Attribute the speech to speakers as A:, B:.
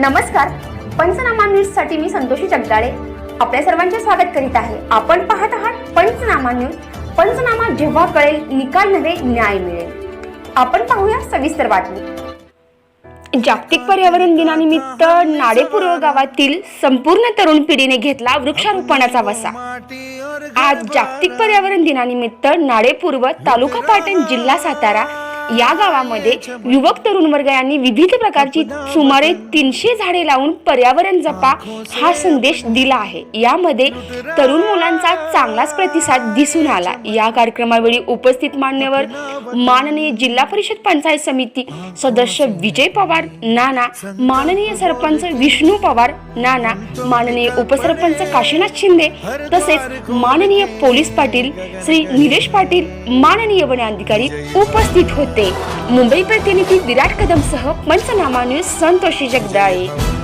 A: नमस्कार. पंचनामा न्यूजसाठी मी संतोषी जगदाळे. आपल्या सर्वांचे स्वागत करीत आहे. आपण पाहत आहात पंचनामा न्यूज. पंचनामा जेव्हा कळेल निकाल नव्हे न्याय मिळेल. आपण पाहूया सविस्तर बातमी. जागतिक पर्यावरण दिनानिमित्त नाडेपूर्व गावातील संपूर्ण तरुण पिढीने घेतला वृक्षारोपणाचा वसा. आज जागतिक पर्यावरण दिनानिमित्त नाडेपूर्व तालुका पाटण जिल्हा सातारा या गावामध्ये युवक तरुण वर्ग यांनी विविध प्रकारची सुमारे तीनशे झाडे लावून पर्यावरण जपा हा संदेश दिला आहे. यामध्ये तरुण मुलांचा चांगलाच प्रतिसाद दिसून आला. या कार्यक्रमावेळी उपस्थित मान्यवर माननीय जिल्हा परिषद पंचायत समिती सदस्य विजय पवार नाना माननीय सरपंच विष्णू पवार नाना माननीय उपसरपंच काशीनाथ शिंदे तसेच माननीय पोलीस पाटील श्री निलेश पाटील माननीय वन अधिकारी उपस्थित होते. मुंबई प्रतिनिधी विराट कदमसह पंचनामा न्यूज संतोषी जगदाळे.